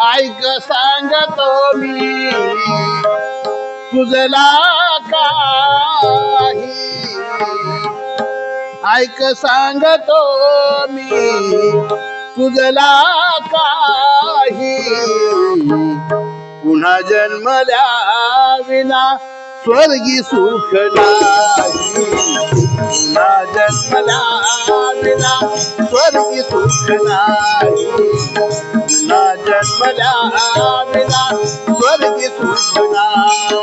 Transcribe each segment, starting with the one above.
ऐक सांगतो मी पुजला काही ऐक सांगतो मी तुझला काही पुन्हा जन्मल्या विना स्वर्गी सुख नाही पुन्हा जन्मल्या विना स्वर्गी सुख नाही पुन्हा जन्मल्या विना स्वर्गी सुख नाही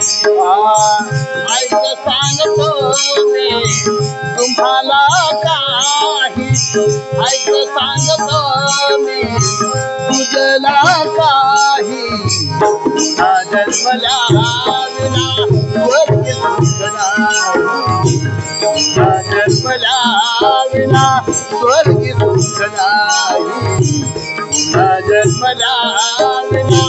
ऐक सांगतो मी तुम्हाला काही ऐक सांगतो मी तुझला काही जन्मला विना जन्मला विना स्वर्ग जन्मला स्वर्गी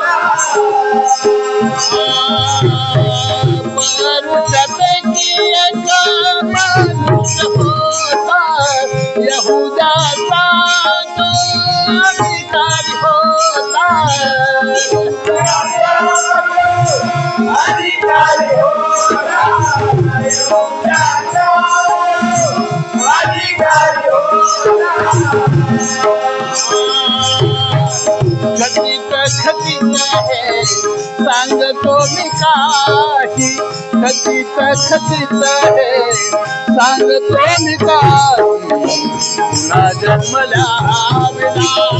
मतीअ जानूदा तूं अधिकार हो संग तोनि की तोनि जमला आम राम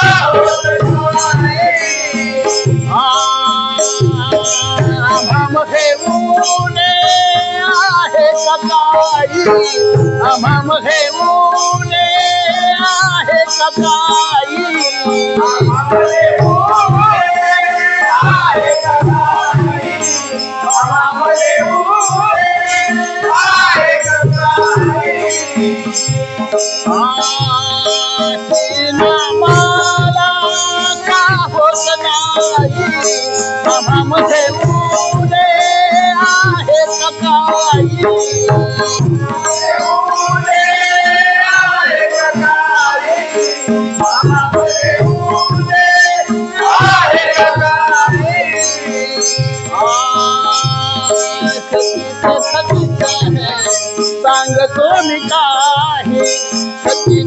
हा हेम सदाई हम कला कनाई आ हे सेती तंग सु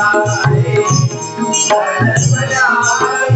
Let's go.